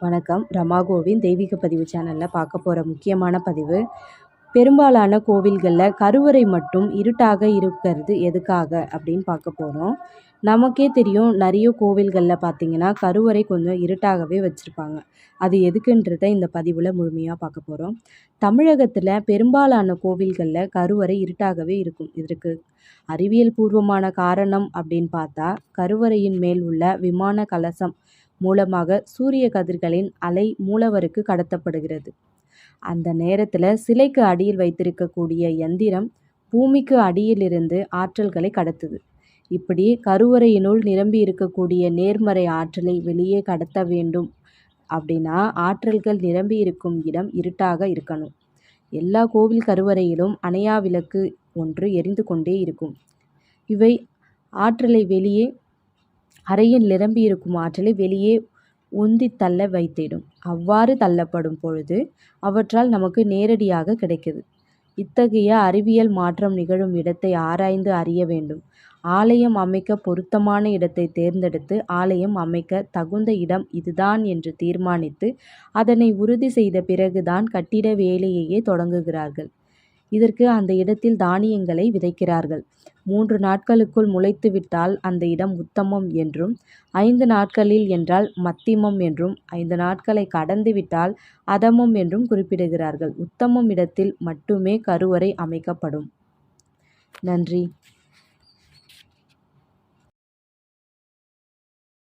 வணக்கம். ரமா தெய்வீக பதிவு சேனலில் பார்க்க போகிற முக்கியமான பதிவு பெரும்பாலான கோவில்களில் கருவறை மட்டும் இருட்டாக இருக்கிறது எதுக்காக அப்படின்னு பார்க்க போகிறோம் நமக்கே தெரியும் நிறைய கோவில்களில் பார்த்திங்கன்னா கருவறை கொஞ்சம் இருட்டாகவே வச்சுருப்பாங்க. அது எதுக்குன்றத இந்த பதிவில் முழுமையாக பார்க்க போகிறோம் தமிழகத்தில் பெரும்பாலான கோவில்களில் கருவறை இருட்டாகவே இருக்கும். இதற்கு அறிவியல் பூர்வமான காரணம் அப்படின்னு பார்த்தா கருவறையின் மேல் உள்ள விமான கலசம் மூலமாக சூரிய கதிர்களின் அலை மூலவருக்கு கடத்தப்படுகிறது. அந்த நேரத்தில் சிலைக்கு அடியில் வைத்திருக்கக்கூடிய எந்திரம் பூமிக்கு அடியிலிருந்து ஆற்றல்களை கடத்துது. இப்படி கருவறையினுள் நிரம்பி இருக்கக்கூடிய நேர்மறை ஆற்றலை வெளியே கடத்த வேண்டும் அப்படின்னா ஆற்றல்கள் நிரம்பி இருக்கும் இடம் இருட்டாக இருக்கணும். எல்லா கோவில் கருவறையிலும் அணையா விளக்கு ஒன்று எரிந்து கொண்டே இருக்கும். இவை ஆற்றலை வெளியே அறையில் நிரம்பி இருக்கும் ஆற்றலை வெளியே உந்தி தள்ள வைத்திடும். அவ்வாறு தள்ளப்படும் பொழுது அவற்றால் நமக்கு நேரடியாக கிடைக்குது இத்தகைய அறிவியல் மாற்றம் நிகழும் இடத்தை ஆராய்ந்து அறிய வேண்டும். ஆலயம் அமைக்க பொருத்தமான இடத்தை தேர்ந்தெடுத்து ஆலயம் அமைக்க தகுந்த இடம் இதுதான் என்று தீர்மானித்து அதனை உறுதி செய்த பிறகுதான் கட்டிட வேலையையே தொடங்குகிறார்கள். இதற்கு அந்த இடத்தில் தானியங்களை விதைக்கிறார்கள். மூன்று நாட்களுக்குள் முளைத்துவிட்டால் அந்த இடம் உத்தமம் என்றும் ஐந்து நாட்களில் என்றால் மத்திமம் என்றும் ஐந்து நாட்களை கடந்துவிட்டால் அதமம் என்றும் குறிப்பிடுகிறார்கள். உத்தமம் இடத்தில் மட்டுமே கருவறை அமைக்கப்படும். நன்றி.